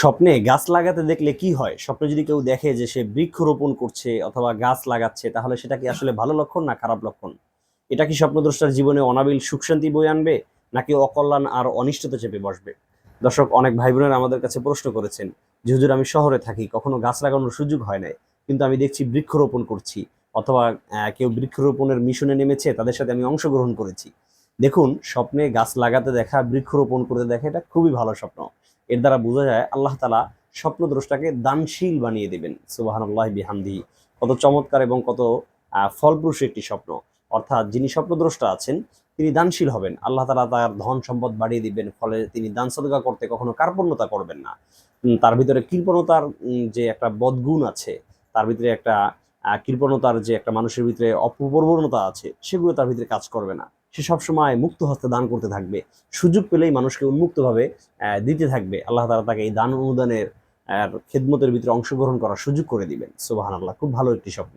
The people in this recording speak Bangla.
স্বপ্নে গাছ লাগাতে দেখলে কি হয়? স্বপ্নে যদি কেউ দেখে যে সে বৃক্ষরোপণ করছে অথবা গাছ লাগাচ্ছে, তাহলে সেটা কি আসলে ভালো লক্ষণ না খারাপ লক্ষণ? এটা কি স্বপ্নদ্রষ্টার জীবনে অনাবিল সুখ শান্তি বয়ে আনবে, নাকি অকল্যাণ আর অনিষ্টতা চেপে বসবে? দর্শক, অনেক ভাই বোনেরা আমাদের কাছে প্রশ্ন করেছেন, যে হুজুর আমি শহরে থাকি, কখনো গাছ লাগানোর সুযোগ হয় নাই, কিন্তু আমি দেখছি বৃক্ষরোপণ করছি, অথবা কেউ বৃক্ষরোপণের মিশনে নেমেছে, তাদের সাথে আমি অংশগ্রহণ করেছি। দেখুন, স্বপ্নে গাছ লাগাতে দেখা, বৃক্ষরোপণ করতে দেখা, এটা খুবই ভালো স্বপ্ন। এর দ্বারা বোঝা যায়, আল্লাহ তালা স্বপ্নদ্রষ্টাকে দানশীল বানিয়ে দেবেন। সুবাহান আল্লাহ বিহামদি। কত চমৎকার এবং কত ফলপ্রসূ একটি স্বপ্ন। অর্থাৎ যিনি স্বপ্নদ্রষ্টা আছেন, তিনি দানশীল হবেন। আল্লাহ তালা তার ধন সম্পদ বাড়িয়ে দিবেন, ফলে তিনি দান সদকা করতে কখনো কার্পণ্যতা করবেন না। তার ভিতরে কৃপণতার যে একটা বদগুণ আছে, তার ভিতরে একটা কৃপণতার যে একটা মানুষের ভিতরে অপপ্রবণতা আছে, সেগুলো তার ভিতরে কাজ করবে না। সে সবসময় মুক্ত হস্তে দান করতে থাকবে। সুযোগ পেলেই মানুষকে উন্মুক্তভাবে দিতে থাকবে। আল্লাহ তালা তাকে এই দান অনুদানের খেদমতের ভিতরে অংশগ্রহণ করার সুযোগ করে দিবেন। সোবাহান আল্লাহ খুব ভালো একটি স্বপ্ন।